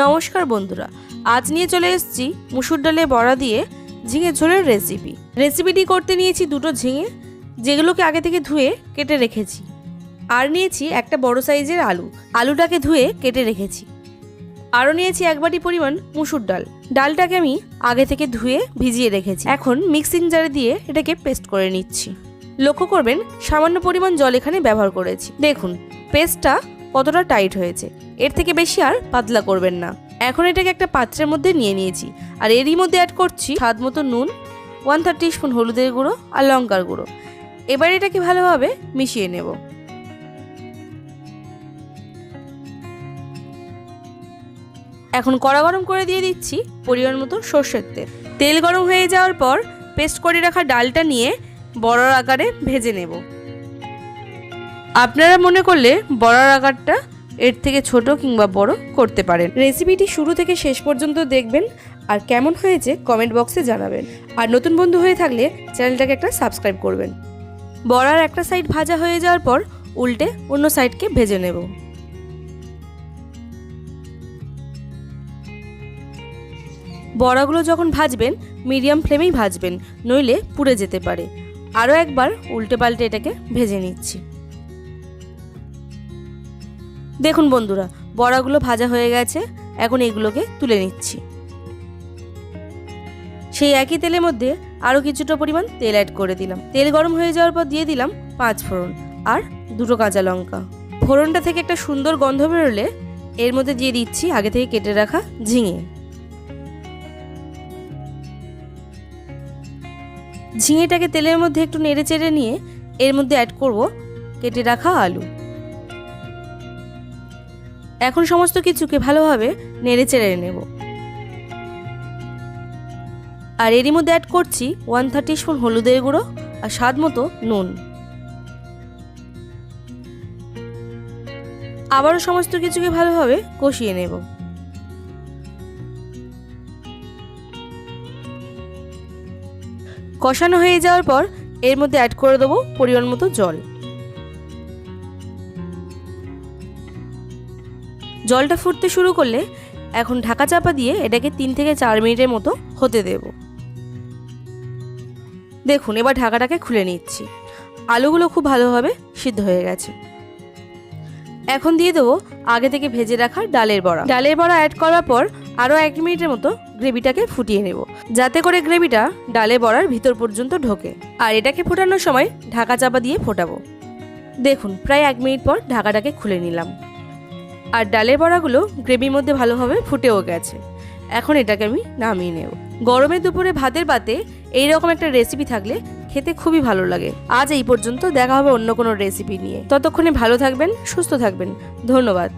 নমস্কার বন্ধুরা, আজ নিয়ে চলে এসেছি মুসুর ডালে বড়া দিয়ে ঝিঙে ঝোলের রেসিপি রেসিপিটি করতে নিয়েছি দুটো ঝিঙে, যেগুলোকে আগে থেকে ধুয়ে কেটে রেখেছি। আর নিয়েছি একটা বড় সাইজের আলু। আলুটাকে ধুয়ে কেটে রেখেছি। আরও নিয়েছি এক বাটি পরিমাণ মুসুর ডাল। ডালটাকে আমি আগে থেকে ধুয়ে ভিজিয়ে রেখেছি। এখন মিক্সিং জারে দিয়ে এটাকে পেস্ট করে নিচ্ছি। লক্ষ্য করবেন, সামান্য পরিমাণ জল এখানে ব্যবহার করেছি। দেখুন পেস্টটা কতটা টাইট হয়েছে। এর থেকে বেশি আর পাতলা করবেন না। এখন এটাকে একটা পাত্রের মধ্যে নিয়ে নিয়েছি। আর এরই মধ্যে অ্যাড করছি স্বাদ মতো নুন ওয়ান থার্টি স্পুন হলুদের গুঁড়ো আর লঙ্কার গুঁড়ো। এবার এটাকে ভালোভাবে মিশিয়ে নেব। এখন কড়া গরম করে দিয়ে দিচ্ছি পরিমাণ মতো সর্ষের তেল। তেল গরম হয়ে যাওয়ার পর পেস্ট করে রাখা ডালটা নিয়ে বড় আকারে ভেজে নেব। আপনারা মনে করলে বড়ার আকারটা এর থেকে ছোট কিংবা বড় করতে পারেন। রেসিপিটি শুরু থেকে শেষ পর্যন্ত দেখবেন আর কেমন হয়েছে কমেন্ট বক্সে জানাবেন। আর নতুন বন্ধু হয়ে থাকলে চ্যানেলটাকে একটা সাবস্ক্রাইব করবেন। বড়ার একটা সাইড ভাজা হয়ে যাওয়ার পর উল্টে অন্য সাইডকে ভেজে নেব। বড়াগুলো যখন ভাজবেন, মিডিয়াম ফ্লেমেই ভাজবেন, নইলে পুড়ে যেতে পারে। আরও একবার উল্টে পাল্টে এটাকে ভেজে নিচ্ছি। দেখুন বন্ধুরা, বড়াগুলো ভাজা হয়ে গেছে, এখন এগুলোকে তুলে নিচ্ছি। সেই একই তেলের মধ্যে আরও কিছুটা পরিমাণ তেল অ্যাড করে দিলাম। তেল গরম হয়ে যাওয়ার পর দিয়ে দিলাম পাঁচ ফোড়ন আর দুটো কাঁচা লঙ্কা। ফোড়নটা থেকে একটা সুন্দর গন্ধ বেরোলে এর মধ্যে দিয়ে দিচ্ছি আগে থেকে কেটে রাখা ঝিঙে। ঝিঙেটাকে তেলের মধ্যে একটু নেড়ে চেড়ে নিয়ে এর মধ্যে অ্যাড করব কেটে রাখা আলু। এখন সমস্ত কিছুকে ভালোভাবে নেড়ে চেড়ে নেব। আর এরই মধ্যে অ্যাড করছি ওয়ান থার্টি স্পুন হলুদের গুঁড়ো আর স্বাদ মতো নুন। আবারও সমস্ত কিছুকে ভালোভাবে কষিয়ে নেব। কষানো হয়ে যাওয়ার পর এর মধ্যে অ্যাড করে দেবো পরিমাণ মতো জল। জলটা ফুটতে শুরু করলে এখন ঢাকা চাপা দিয়ে এটাকে তিন থেকে চার মিনিটের মতো হতে দেব। দেখুন, এবার ঢাকাটাকে খুলে নিচ্ছি। আলুগুলো খুব ভালোভাবে সিদ্ধ হয়ে গেছে। এখন দিয়ে দেবো আগে থেকে ভেজে রাখা ডালের বড়া। ডালের বড়া অ্যাড করার পর আরও এক মিনিটের মতো গ্রেভিটাকে ফুটিয়ে নেব। যাতে করে গ্রেভিটা ডালে বড়ার ভিতর পর্যন্ত ঢোকে। আর এটাকে ফোটানোর সময় ঢাকা চাপা দিয়ে ফোটাবো। দেখুন, প্রায় এক মিনিট পর ঢাকাটাকে খুলে নিলাম। আর ডালের বড়াগুলো গ্রেভির মধ্যে ভালোভাবে ফুটেও গেছে। এখন এটাকে আমি নামিয়ে নেব। গরমের দুপুরে ভাতের পাতে এইরকম একটা রেসিপি থাকলে খেতে খুবই ভালো লাগে। আজ এই পর্যন্ত দেখা হবে অন্য কোনো রেসিপি নিয়ে। ততক্ষণে ভালো থাকবেন, সুস্থ থাকবেন। ধন্যবাদ।